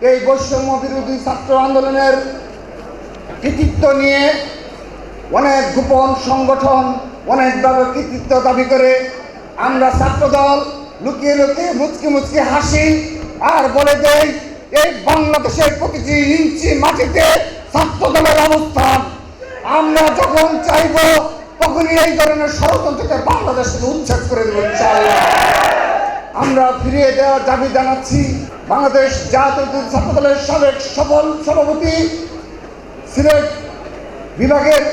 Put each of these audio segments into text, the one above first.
এই বৈষম্য বিরোধী ছাত্র আন্দোলনের কৃতিত্ব নিয়ে অনেক গোপন সংগঠন অনেকভাবে কৃতিত্ব দাবি করে আমরা ছাত্রদল লুকিয়ে লুকিয়ে মুচকি মুচকি হাসি আর বলে দেই, এই বাংলাদেশের প্রতিটি ইঞ্চি মাটিতে ছাত্রদলের অবস্থান। আমরা যখন চাইব, তখনই এই ধরনের ষড়যন্ত্রকে বাংলাদেশ থেকে উচ্ছেদ করে দেবো আমরা ফিরিয়ে দেওয়ার দাবি জানাচ্ছি। বাংলাদেশ জাতীয় ছাত্র দলের সাবেক সফল সভাপতি, সিলেট বিভাগের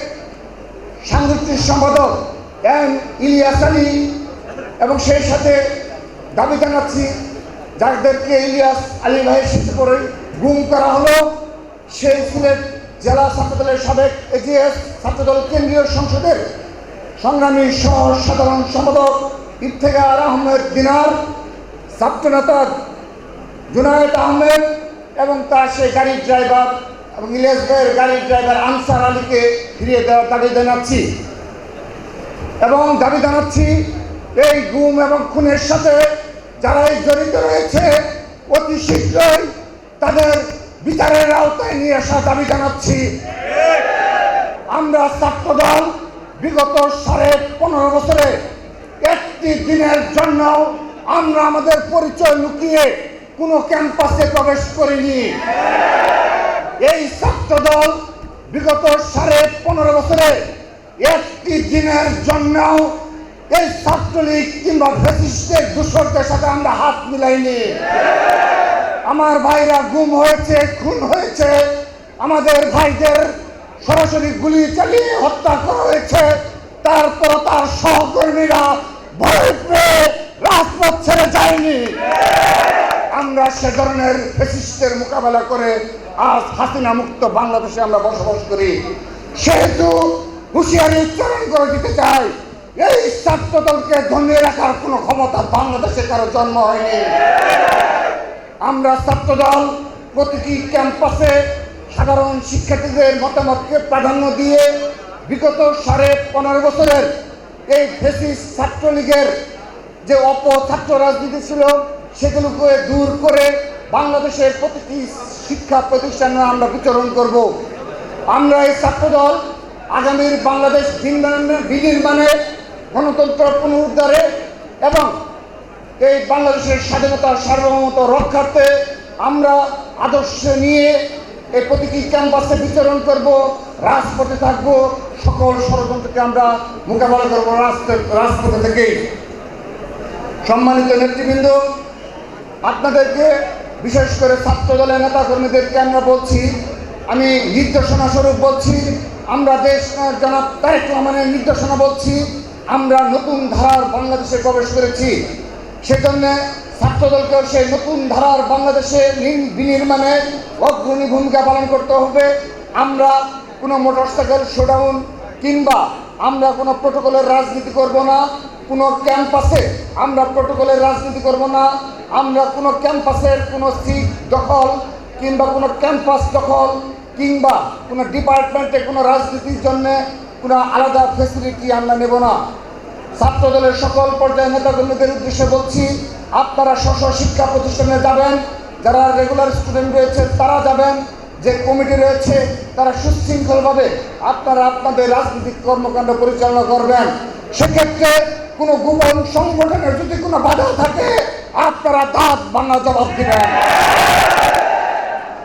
সাংগঠনিক সম্পাদক এম ইলিয়াস আলী এবং সেই সাথে দাবি জানাচ্ছি, যাদেরকে ইলিয়াস আলী ভাইয়ের সাথে করে গুম করা হলো, সেই সিলেট জেলা ছাত্রদলের সাবেক এজিএস ছাত্রদল কেন্দ্রীয় সংসদের সংগ্রামী সহ সাধারণ সম্পাদক ইফতেখার আহমেদ দিনার, ছাত্রনেতা জুনায়েদ আহমেদ এবং তার সেই গাড়ির ড্রাইভার এবং ইলিয়াস গাড়ির ড্রাইভার আনসার আলীকে ফিরিয়ে দেওয়ার দাবি জানাচ্ছি। এবং দাবি জানাচ্ছি, এই গুম এবং খুনের সাথে যারাই জড়িত রয়েছে, অতি শীঘ্রই তাদের বিচারের আওতায় নিয়ে আসা দাবি জানাচ্ছি। আমরা ছাত্রদল বিগত সাড়ে পনেরো বছরে একটি দিনের জন্য আমরা আমাদের পরিচয় লুকিয়ে কোনো ক্যাম্পাসে প্রবেশ করেনি। এই ছাত্রদল বিগত সাড়ে পনেরো বছরে একটি দিনের জন্য এই ছাত্রলীগ কিংবা ফেসিস্টের দূষকদের সাথে আমরা হাত মিলাইনি। আমার ভাইরা গুম হয়েছে, খুন হয়েছে, আমাদের ভাইদের সরাসরি গুলি চালিয়ে হত্যা করা হয়েছে তারপর তার সহকর্মীরা ভয় পেয়ে রাজপথ ছেড়ে যায়নি। আমরা সে ধরনের ফেসিস্টের মোকাবেলা করে আজ হাসিনা মুক্ত বাংলাদেশে আমরা বসবাস করি। সেহেতু হুঁশিয়ারি উচ্চারণ করে দিতে চাই, এই ছাত্র দলকে ধরে রাখার কোনো ক্ষমতা বাংলাদেশে কারও জন্ম হয়নি। আমরা ছাত্রদল প্রতিটি ক্যাম্পাসে সাধারণ শিক্ষার্থীদের মতামতকে প্রাধান্য দিয়ে বিগত সাড়ে পনেরো বছরের এই ফেসিস ছাত্রলীগের যে অপছাত্র রাজনীতি ছিল সেগুলোকে দূর করে বাংলাদেশের প্রতিটি শিক্ষা প্রতিষ্ঠানে আমরা বিচরণ করব। আমরা এই ছাত্রদল আগামীর বাংলাদেশ বিনির্মাণে গণতন্ত্র পুনরুদ্ধারে এবং এই বাংলাদেশের স্বাধীনতার সার্বভৌমত্ব রক্ষার্থে আমরা আদর্শ নিয়ে এই প্রতিটি ক্যাম্পাসে বিচরণ করব, রাজপথে থাকব, সকল ষড়যন্ত্রকে আমরা মোকাবেলা করব রাজপথে থেকেই সম্মানিত নেতৃবৃন্দ আপনাদেরকে, বিশেষ করে ছাত্র দলের নেতা কর্মীদেরকে আমরা বলছি, আমি নির্দেশনা স্বরূপ বলছি, আমরা দেশ জনাব তারেক রহমানের নির্দেশনা বলছি, আমরা নতুন ধারার বাংলাদেশে প্রবেশ করেছি। সেজন্য ছাত্রদলকেও সেই নতুন ধারার বাংলাদেশে নির- বিনির্মাণে অগ্রণী ভূমিকা পালন করতে হবে। আমরা কোনো মোটরসাইকেল, শোডাউন কিংবা আমরা কোনো প্রোটোকলের রাজনীতি করব না। কোনো ক্যাম্পাসে আমরা প্রোটোকলের রাজনীতি করব না, আমরা কোনো ক্যাম্পাসের কোনো সিট দখল কিংবা কোনো ক্যাম্পাস দখল কিংবা কোনো ডিপার্টমেন্টে কোনো রাজনীতির জন্য কোনো আলাদা ফেসিলিটি আমরা নেব না। ছাত্র দলের সকল পর্যায়ের নেতাকর্মীদের উদ্দেশ্যে বলছি, আপনারা স্ব শিক্ষা প্রতিষ্ঠানে যাবেন, যারা রেগুলার স্টুডেন্ট রয়েছে তারা যাবেন, যে কমিটি রয়েছে তারা সুশৃঙ্খলভাবে আপনারা আপনাদের রাজনৈতিক কর্মকাণ্ড পরিচালনা করবেন। সেক্ষেত্রে কোনো গোপন সংগঠনের যদি কোনো বাধা থাকে আপনারা দাঁত ভাঙা জবাব দিবেন।